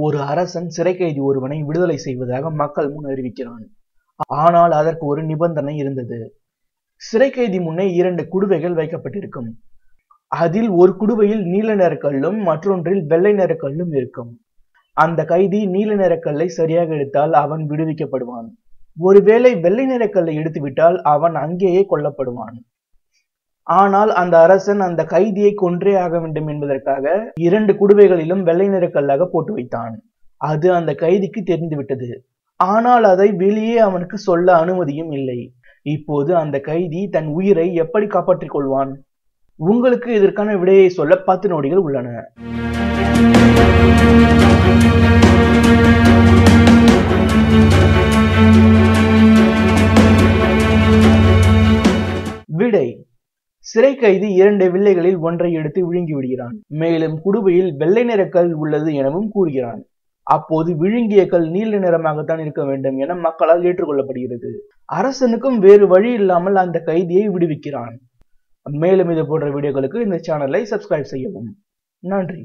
ஒரு அரசன் சிறை கைதி ஒருவனை விடுதலை செய்வதாக மக்கள் முன் அறிவிக்கிறான். ஆனால் அதற்கு ஒரு நிபந்தனை இருந்தது. சிறை கைதி முன்னே இரண்டு குடுவைகள் வைக்கப்பட்டிருக்கும். அதில் ஒரு குடுவையில் நீல நிற கல்லும் மற்றொன்றில் வெள்ளை நிற கல்லும் இருக்கும். அந்த கைதி நீல நிற கல்லை சரியாக எடுத்தால் அவன் விடுவிக்கப்படுவான். ஒருவேளை வெள்ளை நிற கல்லை எடுத்துவிட்டால் அவன் அங்கேயே கொல்லப்படுவான். ஆனால் அந்த அரசன் அந்த கைதியை கொன்றே ஆக வேண்டும் என்பதற்காக இரண்டு குடுவைகளிலும் வெள்ளை நிற கல்லாக போட்டு வைத்தான். அது அந்த கைதிக்கு தெரிந்துவிட்டது ஆனால் அதை வெளியே அவனுக்கு சொல்ல அனுமதியும் இல்லை. இப்போது அந்த கைதி தன் உயிரை எப்படி காப்பாற்றிக் கொள்வான்? உங்களுக்கு இதற்கான விடையை சொல்ல பத்து நொடிகள் உள்ளன. விடை சிறை கைதி இரண்டு வில்லைகளில் ஒன்றை எடுத்து விழுங்கி விடுகிறான். மேலும் குடுவையில் வெள்ளை நிற கல் உள்ளது எனவும் கூறுகிறான். அப்போது விழுங்கிய கல் நீல நிறமாகத்தான் இருக்க வேண்டும் என மக்களால் ஏற்றுக்கொள்ளப்படுகிறது. அரசனுக்கும் வேறு வழி இல்லாமல் அந்த கைதியை விடுவிக்கிறான். மேலும் இது போன்ற வீடியோக்களுக்கு இந்த சேனலை சப்ஸ்கிரைப் செய்யவும். நன்றி.